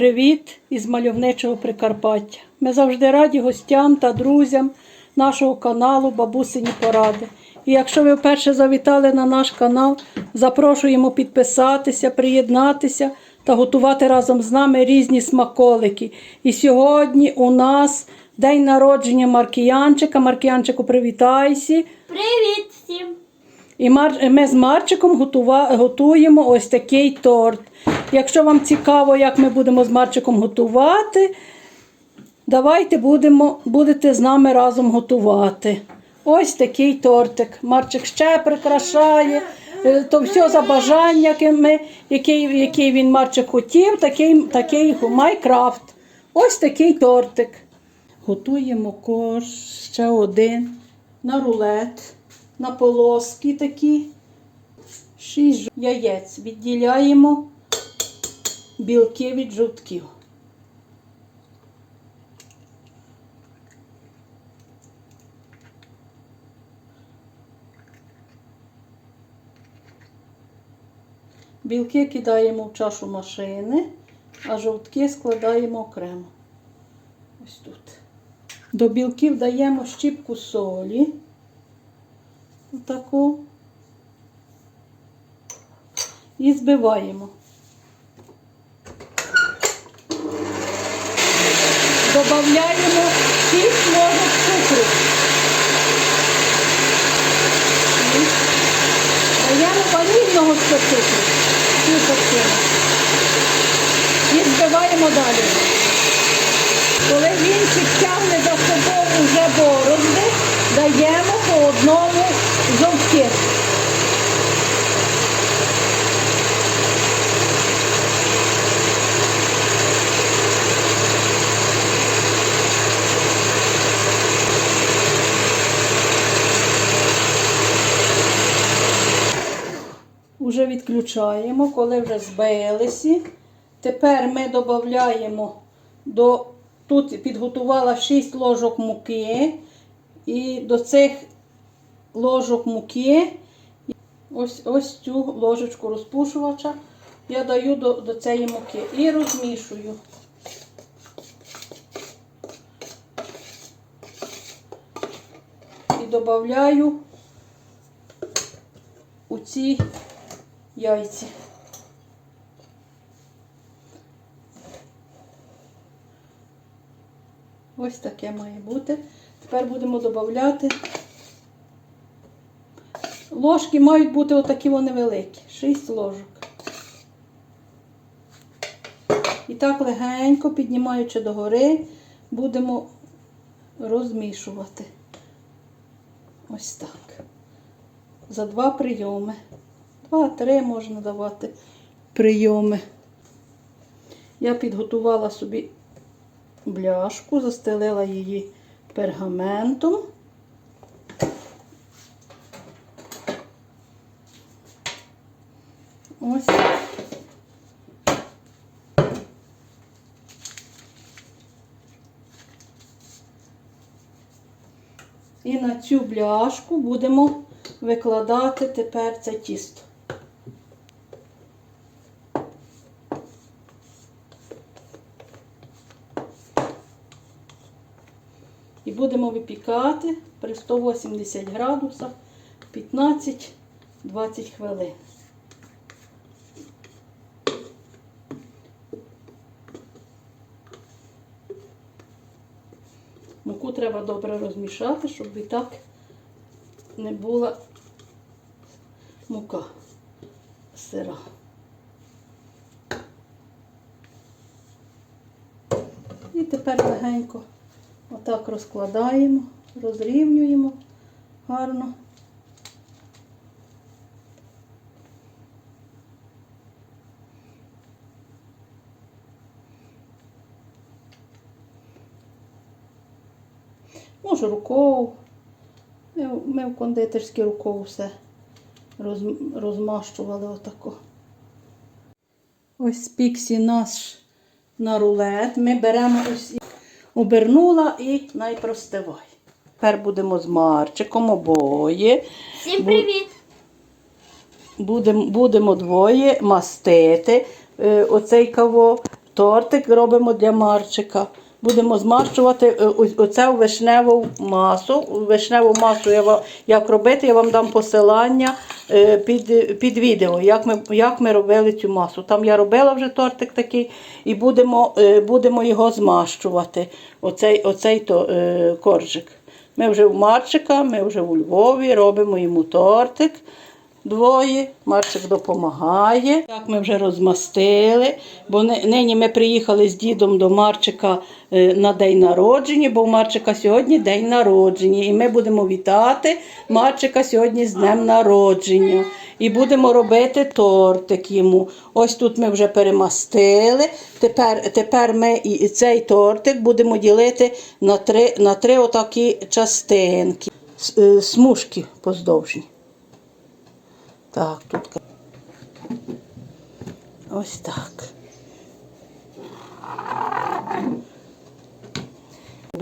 Привіт із мальовничого Прикарпаття. Ми завжди раді гостям та друзям нашого каналу Бабусині Поради. І якщо ви вперше завітали на наш канал, запрошуємо підписатися, приєднатися та готувати разом з нами різні смаколики. І сьогодні у нас день народження Маркіянчика. Маркіянчику, привітайся. Привіт всім! І ми з Марчиком готуємо ось такий торт. Якщо вам цікаво, як ми будемо з Марчиком готувати, давайте будемо... будете з нами разом готувати. Ось такий тортик. Марчик ще прикрашає. Е, То все за бажання, яке який, який він Марчик хотів, такий, такий Майкрафт. Ось такий тортик. Готуємо кош ще один на рулет, на полоски такі. Шість яєць. Відділяємо білки від жовтків. Білки кидаємо в чашу машини, а жовтки складаємо окремо. Ось тут. До білків даємо щіпку солі. Отаку. І збиваємо. Добавляємо 6 ложок цукру. Даємо ванільного цукру. І збиваємо далі. Коли вінчик тягне за собою вже борозди, даємо по одному жовтки. Уже коли вже збилися. Тепер ми додаємо до тут підготувала 6 ложок муки. І до цих ложок муки, ось, ось цю ложечку розпушувача, я даю до, до цієї муки і розмішую. І додаю у ці яйці. Ось таке має бути. Тепер будемо додати. Ложки мають бути отакі вони великі. 6 ложок. І так легенько, піднімаючи догори, будемо розмішувати. Ось так. За два прийоми. Два-три можна давати прийоми. Я підготувала собі бляшку, застелила її пергаментом. Ось. І на цю бляшку будемо викладати тепер це тісто. І будемо випікати при 180 градусах 15-20 хвилин. Муку треба добре розмішати, щоб і так не була мука сира. І тепер легенько отак розкладаємо, розрівнюємо гарно. Може, рукою. Ми, в- кондитерській рукою все розмащували отако. Ось спіксі наш на рулет. Ми беремо ось обернула і найпростивай. Тепер будемо з Марчиком обоє. Всім привіт! Будемо, будемо двоє мастити е, оцей каво тортик робимо для Марчика. Будемо змащувати е, оце вишневу масу. Вишневу масу я вам, як робити, я вам дам посилання е, під, під відео, як ми, як ми робили цю масу. Там я робила вже тортик такий, і будемо, е, будемо його змащувати. Оцей, оцей то, коржик. Ми вже в Марчика, ми вже у Львові робимо йому тортик. Двоє, Марчик допомагає. Так ми вже розмастили, бо нині ми приїхали з дідом до Марчика е, на день народження, бо у Марчика сьогодні день народження. І ми будемо вітати Марчика сьогодні з днем народження. І будемо робити тортик йому. Ось тут ми вже перемастили. Тепер, тепер ми і цей тортик будемо ділити на три, на три отакі частинки, е, смужки поздовжні. Так, тут. Ось так.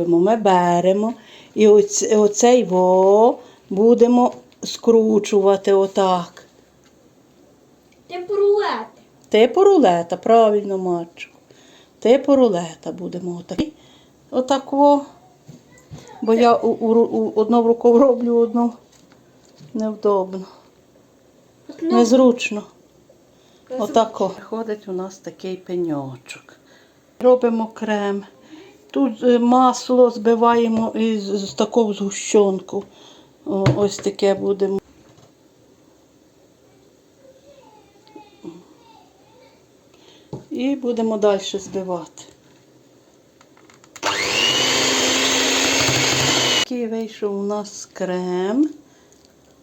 Ми беремо і оцей во будемо скручувати отак. Типу рулет. Типу рулета, правильно, мачу. Типу рулета будемо отак. Отак во. Бо я у, у, у, одну рукою роблю, одну невдобно. Ну, Незручно. Отако. Виходить у нас такий пеньочок. Робимо крем. Тут е, масло збиваємо із з таку згущенку. Ось таке будемо. І будемо далі збивати. Такий вийшов у нас крем.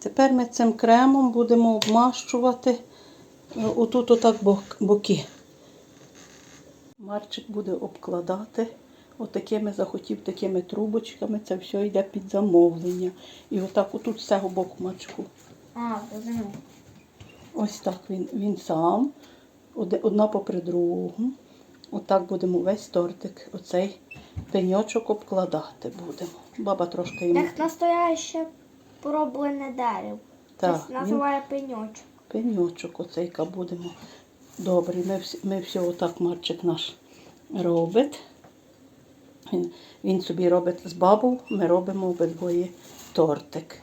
Тепер ми цим кремом будемо обмащувати е, отут отак боки. Марчик буде обкладати отакими захотів такими трубочками. Це все йде під замовлення. І отак отут з цього боку Марчику. А, розумію. Ось так він, він сам, одна попри другу. Отак будемо весь тортик, оцей пеньочок обкладати будемо. Баба трошки йому. Як настояще пороблене дерево. Так, Це він- називає пеньочок. пеньочок оцейка будемо. Добре, ми, всі- ми все отак Марчик наш робить. Він, він собі робить з бабу, ми робимо обидвоє тортик.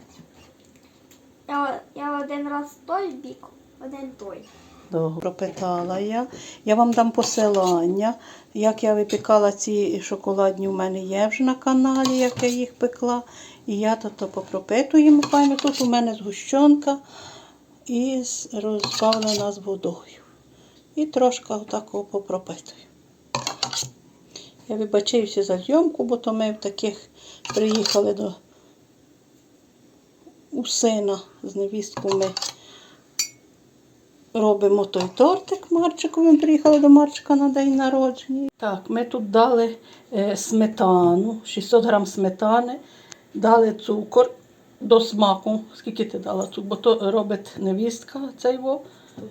Я, я один раз той бік, один той. Пропитала я. Я вам дам посилання, як я випікала ці шоколадні, у мене є вже на каналі, як я їх пекла. І я то попропитуємо файно. Тут у мене згущенка і розбавлена з водою. І трошки отако попропитую. Я вибачаюся за зйомку, бо то ми в таких приїхали до у сина з невісткою робимо той тортик Марчику. Ми приїхали до Марчика на день народження. Так, ми тут дали е, сметану, 600 грам сметани, дали цукор до смаку. Скільки ти дала цукру? Бо то робить невістка цей во.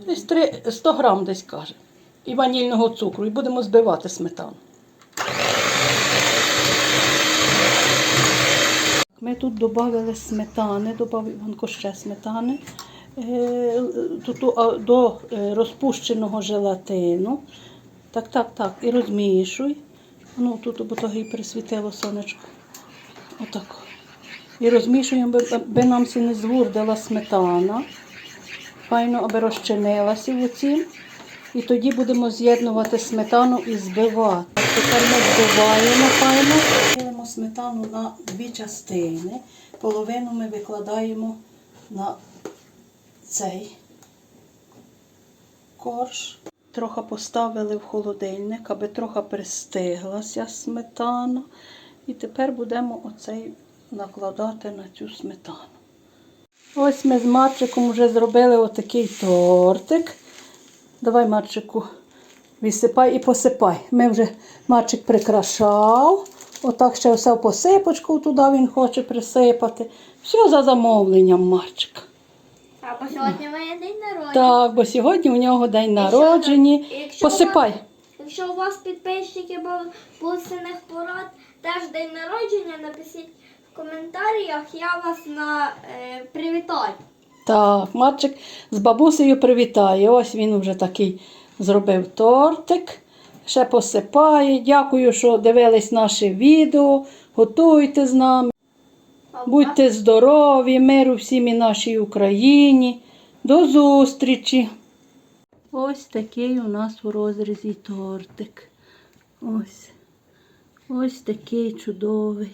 Десь 3, 100 грам десь каже. І ванільного цукру. І будемо збивати сметану. Ми тут додали сметани, додав Іванко ще сметани до е, розпущеного желатину. Так, так, так. І розмішуй. Ну, тут бо присвітило сонечко. Отак. І розмішуємо, аби нам сі не звурдила сметана. Файно, аби розчинилася в оці. І тоді будемо з'єднувати сметану і збивати. Тепер ми збиваємо файно. Ділимо сметану на дві частини. Половину ми викладаємо на цей корж. Трохи поставили в холодильник, аби трохи пристиглася сметана. І тепер будемо оцей накладати на цю сметану. Ось ми з Марчиком вже зробили отакий тортик. Давай, Марчику, висипай і посипай. Ми вже Марчик прикрашав. Отак ще все посипочку туди він хоче присипати. Все за замовленням Марчика. Бо сьогодні моє день народження. Так, бо сьогодні у нього день народження. якщо Посипай. Якщо у вас підписчики були пульсиних порад, теж день народження, напишіть в коментарях, я вас на е, привітаю. Так, Марчик з бабусею привітає. Ось він вже такий зробив тортик. ще посипає. Дякую, що дивились наше відео. Готуйте з нами. Будьте здорові, миру всім і нашій Україні. До зустрічі. Ось такий у нас у розрізі тортик. Ось. Ось такий чудовий.